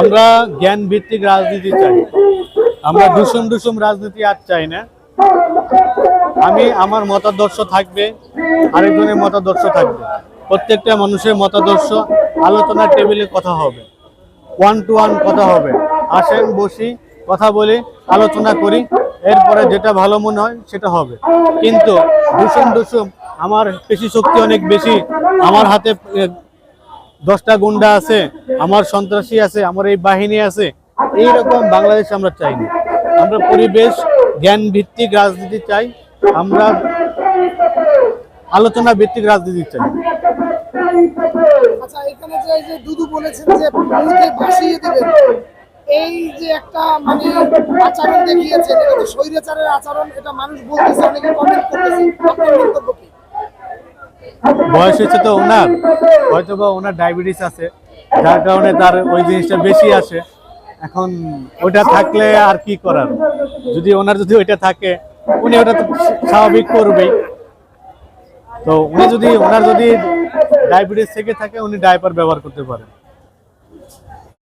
আমরা জ্ঞান ভিত্তিক রাজনীতি চাই। আমরা দুসুম দুসুম রাজনীতি আর চাই না। আমি, আমার মতাদর্শ থাকবে, আরেকজনের মতাদর্শ থাকবে। প্রত্যেকটা মানুষের মতাদর্শ, আলোচনার টেবিলে কথা হবে। ওয়ান টু ওয়ান কথা হবে। আসেন, বসি, কথা বলি, আলোচনা করি, এরপরে যেটা ভালো মনে হয় সেটা হবে। কিন্তু দুসুম দুসুম আমার পেশি শক্তি অনেক বেশি, আমার হাতে দশটা গুন্ডা আছে, আমার সন্ত্রাসী আছে, আমার এই বাহিনী আছে, এইরকম বাংলাদেশ আমরা চাই না। আমরা পরিবেশ, জ্ঞান ভিত্তিক রাজনীতি চাই, আমরা আলোচনা ভিত্তিক রাজনীতি চাই। আচ্ছা এই যে একটা মানে আচরণ দেখিয়েছেন, এটা মানুষ অনেকে কমেন্ট করতেছে। বয়স হচ্ছে তো ওনার। হয়তো বা ওনার ডায়াবেটিস আছে, যার কারণে তার ওই জিনিসটা বেশি আসে। এখন ওটা থাকলে আর কি করার? যদি ওনার যদি ওইটা থাকে, উনি ওটা তো স্বাভাবিক করবেই। তো উনি যদি, ওনার যদি ডায়াবেটিস থেকে থাকে, উনি ডাইপার ব্যবহার করতে পারেন।